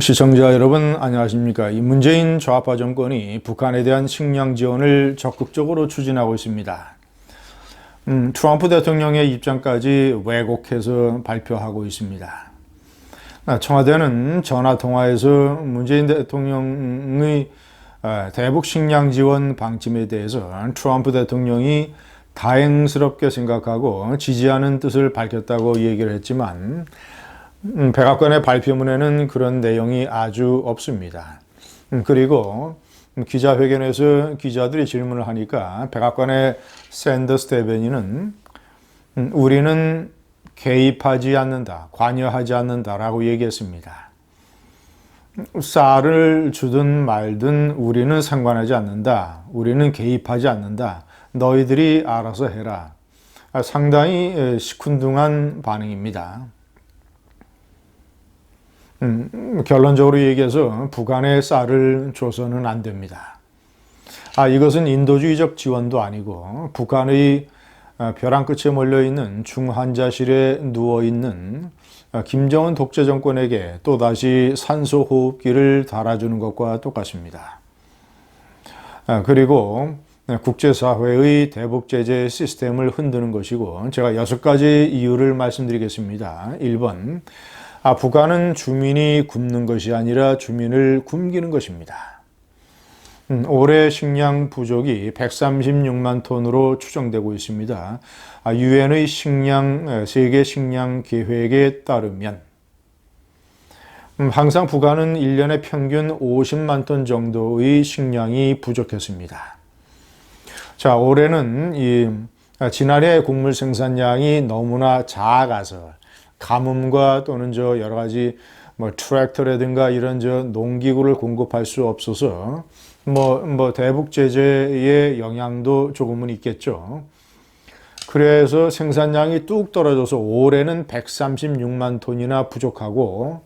시청자 여러분 안녕하십니까? 이 문재인 좌파 정권이 북한에 대한 식량 지원을 적극적으로 추진하고 있습니다. 음, 트럼프 대통령의 입장까지 왜곡해서 발표하고 있습니다. 아, 청와대는 전화 통화에서 문재인 대통령의 아, 대북 식량 지원 방침에 대해서 트럼프 대통령이 다행스럽게 생각하고 지지하는 뜻을 밝혔다고 얘기를 했지만 음, 백악관의 발표문에는 그런 내용이 아주 없습니다. 음, 그리고 기자회견에서 기자들이 질문을 하니까 백악관의 샌더스 대변인은 음, 우리는 개입하지 않는다, 관여하지 않는다라고 얘기했습니다. 쌀을 주든 말든 우리는 상관하지 않는다. 우리는 개입하지 않는다. 너희들이 알아서 해라. 아, 상당히 시큰둥한 반응입니다. 음, 결론적으로 얘기해서 북한의 쌀을 줘서는 안 됩니다. 아, 이것은 인도주의적 지원도 아니고 북한의 어, 벼랑 끝에 몰려 있는 중환자실에 누워 있는 어, 김정은 독재 정권에게 또 다시 산소 호흡기를 달아주는 것과 똑같습니다. 아, 그리고 국제사회의 대북 제재 시스템을 흔드는 것이고 제가 여섯 가지 이유를 말씀드리겠습니다. 1번 아, 북한은 주민이 굶는 것이 아니라 주민을 굶기는 것입니다. 음, 올해 식량 부족이 136만 톤으로 추정되고 있습니다. 아, 유엔의 식량 세계 식량 계획에 따르면 음, 항상 북한은 1년에 평균 50만 톤 정도의 식량이 부족했습니다. 자, 올해는 이 아, 지난해 곡물 생산량이 너무나 작아서 가뭄과 또는 저 여러 가지 뭐 트랙터라든가 이런 저 농기구를 공급할 수 없어서 뭐, 뭐 대북 제재의 영향도 조금은 있겠죠. 그래서 생산량이 뚝 떨어져서 올해는 136만 톤이나 부족하고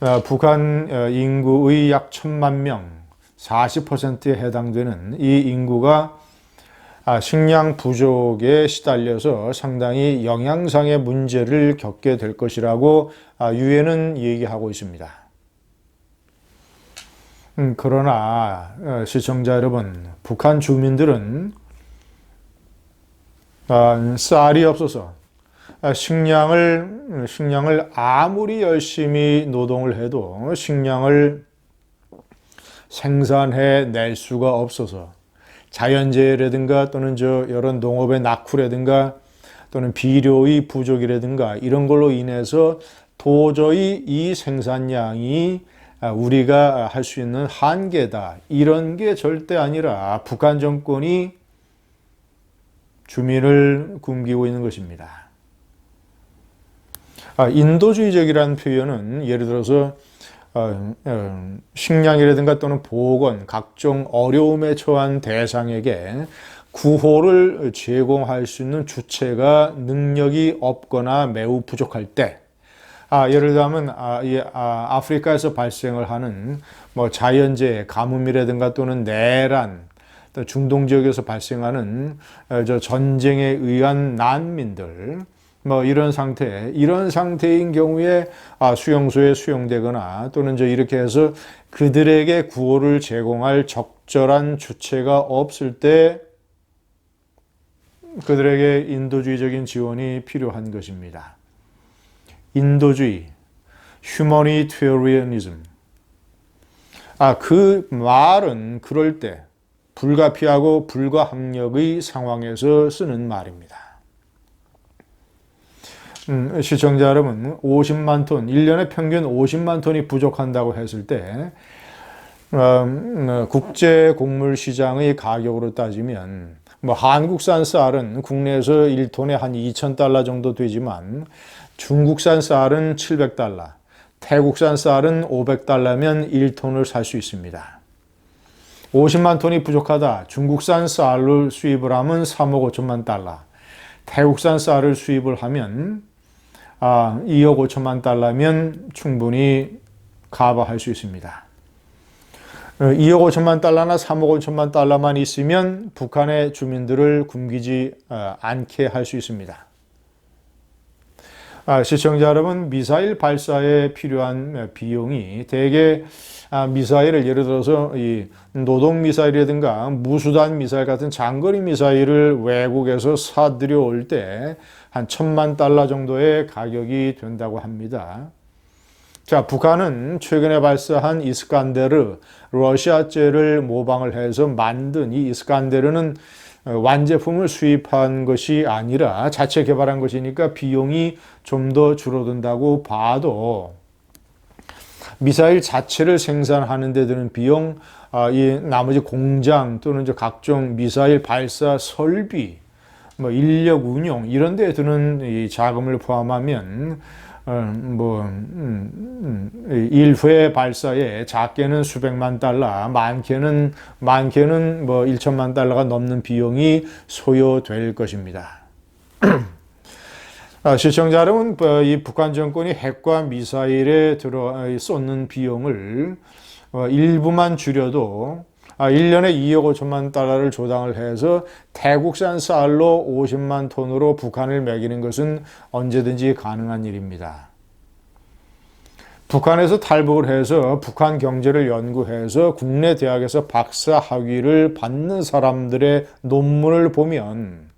어, 북한 어, 인구의 약 천만 명, 40%에 해당되는 이 인구가 아, 식량 부족에 시달려서 상당히 영양상의 문제를 겪게 될 것이라고 아, 유엔은 얘기하고 있습니다. 음, 그러나 어, 시청자 여러분, 북한 주민들은 아, 쌀이 없어서 식량을 식량을 아무리 열심히 노동을 해도 식량을 생산해 낼 수가 없어서 자연재해라든가 또는 저 여러 농업의 낙후라든가 또는 비료의 부족이라든가 이런 걸로 인해서 도저히 이 생산량이 우리가 할 수 있는 한계다. 이런 게 절대 아니라 북한 정권이 주민을 굶기고 있는 것입니다. 아, 인도주의적이라는 표현은 예를 들어서 식량이라든가 또는 보건, 각종 어려움에 처한 대상에게 구호를 제공할 수 있는 주체가 능력이 없거나 매우 부족할 때, 아, 예를 들면 아, 이, 아, 아프리카에서 발생을 하는 뭐 자연재해, 가뭄이라든가 또는 내란, 또 중동 지역에서 발생하는 어, 저 전쟁에 의한 난민들, 뭐 이런 상태, 이런 상태인 경우에 아, 수용소에 수용되거나 또는 저 이렇게 해서 그들에게 구호를 제공할 적절한 주체가 없을 때 그들에게 인도주의적인 지원이 필요한 것입니다. 인도주의, humanitarianism. 아, 그 말은 그럴 때 불가피하고 불가항력의 상황에서 쓰는 말입니다. 음, 시청자 여러분, 50만 톤, 1년에 평균 50만 톤이 부족한다고 했을 때, 음, 어, 국제 곡물 시장의 가격으로 따지면, 뭐 한국산 쌀은 국내에서 1톤에 한 2,000달러 정도 되지만, 중국산 쌀은 700달러, 태국산 쌀은 500달러면 1톤을 살 수 있습니다. 50만 톤이 부족하다. 중국산 쌀을 수입을 하면 3억 5천만 달러. 태국산 쌀을 수입을 하면 아, 2억 5천만 달러면 충분히 커버할 수 있습니다. 2억 어, 5천만 달러나 3억 5천만 달러만 있으면 북한의 주민들을 굶기지 어, 않게 할 수 있습니다. 아, 시청자 여러분, 미사일 발사에 필요한 비용이 대개 아, 미사일을 예를 들어서 이 노동 미사일이라든가 무수단 미사일 같은 장거리 미사일을 외국에서 사들여 올 때 한 천만 달러 정도의 가격이 된다고 합니다. 자, 북한은 최근에 발사한 이스칸데르 러시아제를 모방을 해서 만든 이 이스칸데르는 완제품을 수입한 것이 아니라 자체 개발한 것이니까 비용이 좀 더 줄어든다고 봐도 미사일 자체를 생산하는 데 드는 비용, 아, 이 나머지 공장 또는 각종 미사일 발사 설비, 뭐 인력 운용 이런 데 드는 이 자금을 포함하면 어, 뭐 음, 음, 1회 발사에 작게는 수백만 달러, 많게는 많게는 뭐 1천만 달러가 넘는 비용이 소요될 것입니다. 아, 시청자 여러분, 어, 이 북한 정권이 핵과 미사일에 들어 쏟는 비용을 어, 일부만 줄여도 1년에 아, 2억 5천만 달러를 조당을 해서 태국산 쌀로 50만 톤으로 북한을 먹이는 것은 언제든지 가능한 일입니다. 북한에서 탈북을 해서 북한 경제를 연구해서 국내 대학에서 박사 학위를 받는 사람들의 논문을 보면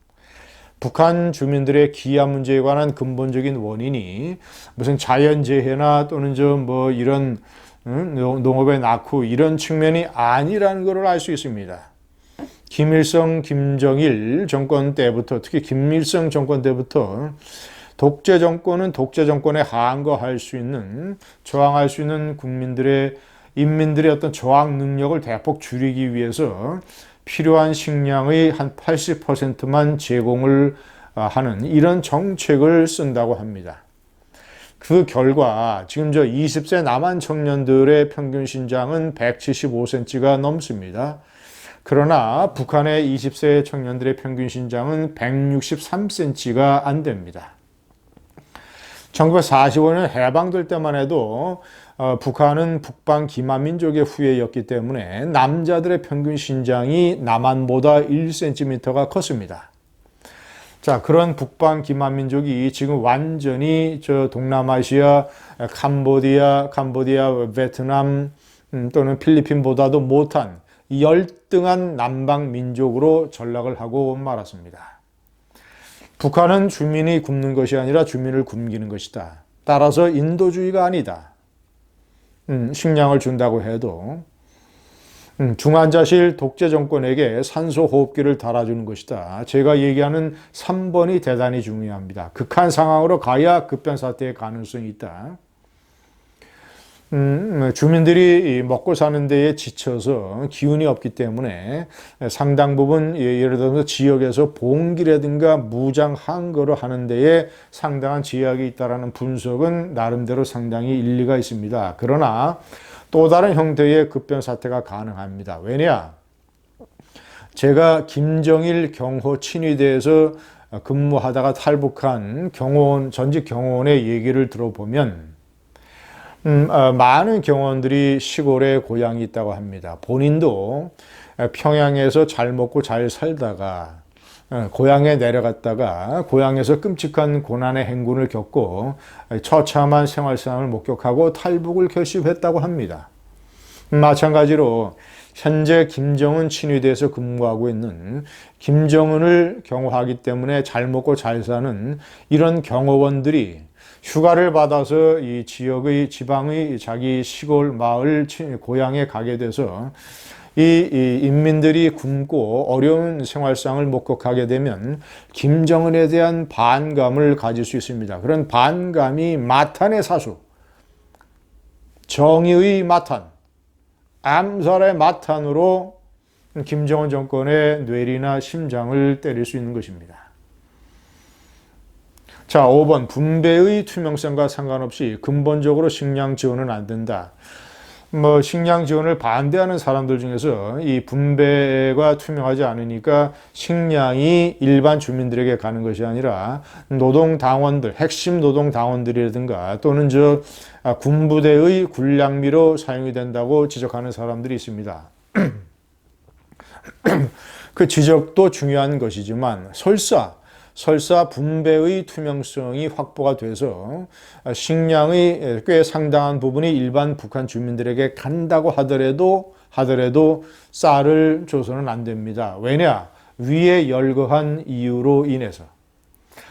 북한 주민들의 기아 문제에 관한 근본적인 원인이 무슨 자연재해나 또는 좀 뭐 이런 농업의 낙후 이런 측면이 아니라는 것을 알 수 있습니다. 김일성, 김정일 정권 때부터 특히 김일성 정권 때부터 독재 정권은 독재 정권에 항거할 수 있는 저항할 수 있는 국민들의 인민들의 어떤 저항 능력을 대폭 줄이기 위해서 필요한 식량의 한 80%만 제공을 하는 이런 정책을 쓴다고 합니다. 그 결과 지금 저 20세 남한 청년들의 평균 신장은 175cm가 넘습니다. 그러나 북한의 20세 청년들의 평균 신장은 163cm가 안 됩니다. 1945년 해방될 때만 해도 어, 북한은 북방 기마민족의 후예였기 때문에 남자들의 평균 신장이 남한보다 1cm가 컸습니다. 자, 그런 북방 기만민족이 지금 완전히 저 동남아시아, 캄보디아, 캄보디아, 베트남 음, 또는 필리핀보다도 못한 열등한 남방 민족으로 전락을 하고 말았습니다. 북한은 주민이 굶는 것이 아니라 주민을 굶기는 것이다. 따라서 인도주의가 아니다. 음, 식량을 준다고 해도 음, 중환자실 독재 정권에게 산소 호흡기를 달아주는 것이다. 제가 얘기하는 3번이 대단히 중요합니다. 극한 상황으로 가야 급변 사태의 가능성이 있다. 음, 주민들이 먹고 사는 데에 지쳐서 기운이 없기 때문에 상당 부분 예, 예를 들어서 지역에서 봉기라든가 무장 항거를 하는 데에 상당한 제약이 있다라는 분석은 나름대로 상당히 일리가 있습니다. 그러나 또 다른 형태의 급변 사태가 가능합니다. 왜냐? 제가 김정일 경호 친위대에서 근무하다가 탈북한 경호원, 전직 경호원의 얘기를 들어보면, 음, 어, 많은 경호원들이 시골에 고향이 있다고 합니다. 본인도 평양에서 잘 먹고 잘 살다가 어, 고향에 내려갔다가 고향에서 끔찍한 고난의 행군을 겪고 처참한 생활상을 목격하고 탈북을 결심했다고 합니다. 마찬가지로 현재 김정은 친위대에서 근무하고 있는 김정은을 경호하기 때문에 잘 먹고 잘 사는 이런 경호원들이 휴가를 받아서 이 지역의 지방의 자기 시골 마을 고향에 가게 돼서 이, 이 인민들이 굶고 어려운 생활상을 목격하게 되면 김정은에 대한 반감을 가질 수 있습니다. 그런 반감이 마탄의 사수, 정의의 마탄, 암살의 마탄으로 김정은 정권의 뇌리나 심장을 때릴 수 있는 것입니다. 자, 5번 분배의 투명성과 상관없이 근본적으로 식량 지원은 안 된다. 뭐 식량 지원을 반대하는 사람들 중에서 이 분배가 투명하지 않으니까 식량이 일반 주민들에게 가는 것이 아니라 노동 당원들, 핵심 노동 당원들이라든가 또는 저 아, 군부대의 군량미로 사용이 된다고 지적하는 사람들이 있습니다. 그 지적도 중요한 것이지만 설사 설사 분배의 투명성이 확보가 돼서 식량의 꽤 상당한 부분이 일반 북한 주민들에게 간다고 하더라도 하더라도 쌀을 줘서는 안 됩니다. 왜냐? 위에 열거한 이유로 인해서.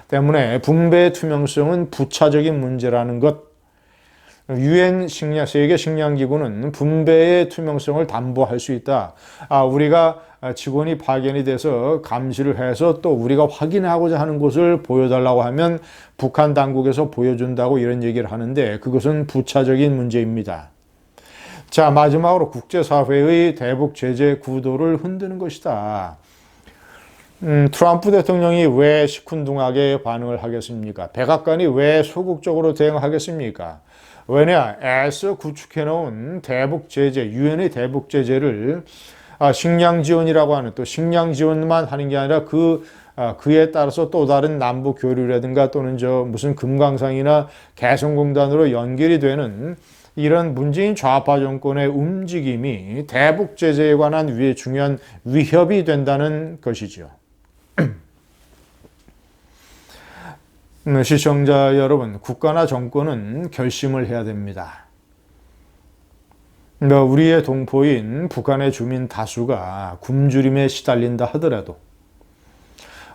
때문에 분배 투명성은 부차적인 문제라는 것. 유엔 식량 세계 식량 기구는 분배의 투명성을 담보할 수 있다. 아, 우리가 직원이 파견이 돼서 감시를 해서 또 우리가 확인하고자 하는 것을 보여달라고 하면 북한 당국에서 보여준다고 이런 얘기를 하는데 그것은 부차적인 문제입니다. 자, 마지막으로 국제사회의 대북 제재 구도를 흔드는 것이다. 음, 트럼프 대통령이 왜 시큰둥하게 반응을 하겠습니까? 백악관이 왜 소극적으로 대응하겠습니까? 왜냐, 애써 구축해놓은 대북 제재, 유엔의 대북 제재를 아, 식량 지원이라고 하는 또 식량 지원만 하는 게 아니라 그 아, 그에 따라서 또 다른 남북 교류라든가 또는 저 무슨 금강산이나 개성공단으로 연결이 되는 이런 문재인 좌파 정권의 움직임이 대북 제재에 관한 위에 중요한 위협이 된다는 것이죠. 음, 시청자 여러분, 국가나 정권은 결심을 해야 됩니다. 뭐, 우리의 동포인 북한의 주민 다수가 굶주림에 시달린다 하더라도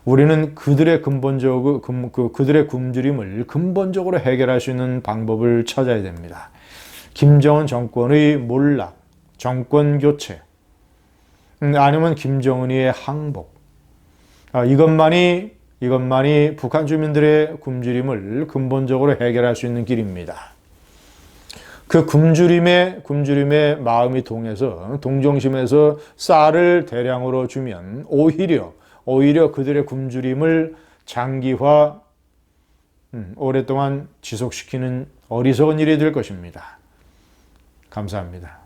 우리는 그들의 근본적 그, 그들의 굶주림을 근본적으로 해결할 수 있는 방법을 찾아야 됩니다. 김정은 정권의 몰락, 정권 교체, 음, 아니면 김정은이의 항복. 아, 이것만이 이것만이 북한 주민들의 굶주림을 근본적으로 해결할 수 있는 길입니다. 그 굶주림의 굶주림의 마음이 동해서 동정심에서 쌀을 대량으로 주면 오히려 오히려 그들의 굶주림을 장기화 음, 오랫동안 지속시키는 어리석은 일이 될 것입니다. 감사합니다.